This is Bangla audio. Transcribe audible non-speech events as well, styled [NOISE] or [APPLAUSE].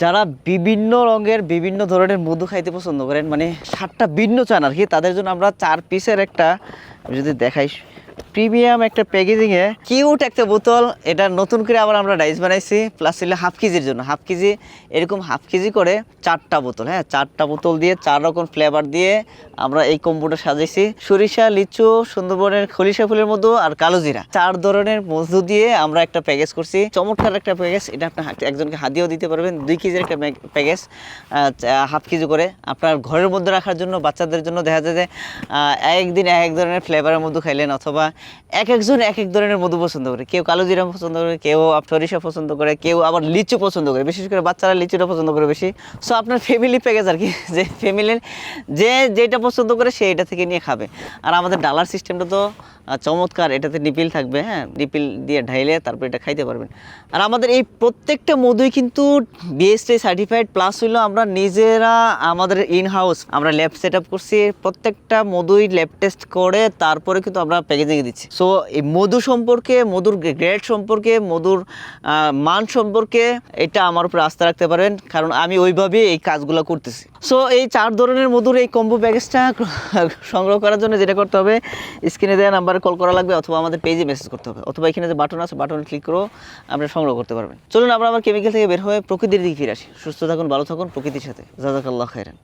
যারা বিভিন্ন রঙের বিভিন্ন ধরনের মধু খাইতে পছন্দ করেন মানে সাতটা ভিন্ন চান আর কি, তাদের জন্য আমরা চার পিসের একটা যদি দেখাই প্রিমিয়াম একটা প্যাকেজিংয়ে কিউট একটা বোতল। এটা নতুন করে আবার আমরা ডাইস বানাইছি। প্লাস ছিল হাফ কেজির জন্য। হাফ কেজি, এরকম হাফ কেজি করে চারটা বোতল হ্যাঁ? চারটা বোতল দিয়ে, চার রকম ফ্লেভার দিয়ে আমরা এই কম্বোটা সাজাইছি। সরিষা, লিচু, সুন্দরবনের খলিশা ফুলের মধু আর কালো জিরা। চার ধরনের মধু দিয়ে আমরা একটা প্যাকেজ করছি। চমৎকার একটা প্যাকেজ এটা আপনি একজনকে হাতিয়েও দিতে পারবেন। দুই কেজির একটা প্যাকেজ হাফ কেজি করে। আপনার ঘরের মধ্যে রাখার জন্য, বাচ্চাদের জন্য দেখা যায় যে একদিন এক এক ধরনের ফ্লেভারের মধু খাইলেন অথবা এক একজন এক এক ধরনের মধু পছন্দ করে। কেউ কালো জিরা পছন্দ করে, কেউ সরিষা পছন্দ করে, কেউ আবার লিচু পছন্দ করে। বিশেষ করে বাচ্চারা লিচুটা পছন্দ করে বেশি। সো আপনার ফ্যামিলি প্যাকেজ আর কি, [LAUGHS] যে ফ্যামিলির যে যেটা পছন্দ করে সে এটা থেকে নিয়ে খাবে। আর আমাদের ডালার সিস্টেমটা তো চমৎকার, এটাতে নিপিল থাকবে হ্যাঁ? নিপিল দিয়ে ঢাইলে তারপর এটা খাইতে পারবেন। আর আমাদের এই প্রত্যেকটা মধুই কিন্তু বিএসটি সার্টিফাইড প্লাস হইল আমরা নিজেরা আমাদের ইন হাউস আমরা ল্যাব সেট আপ করছি প্রত্যেকটা মধুই ল্যাব টেস্ট করে তারপরে কিন্তু আমরা প্যাকেজিংয়ে দিচ্ছি। সো এই মধু সম্পর্কে, মধুর গ্রেড সম্পর্কে, মধুর মান সম্পর্কে এটা আমার উপরে আস্থা রাখতে পারেন, কারণ আমি ওইভাবে এই কাজগুলো করতেছি। সো এই চার ধরনের মধুর এই কম্বো প্যাকেজটা সংগ্রহ করার জন্য যেটা করতে হবে স্ক্রিনে দেওয়া নাম্বারে কল করা লাগবে অথবা আমাদের পেজে মেসেজ করতে হবে। অথবা এখানে যে বাটন আছে বাটনে ক্লিক করেও আপনি সংগ্রহ করতে পারবেন। চলুন আমরা আবার কেমিক্যাল থেকে বের হয়ে প্রকৃতির দিকে ফিরে আসি। সুস্থ থাকুন, ভালো থাকুন, প্রকৃতির সাথে। জাজাকাল্লাহ খাইরান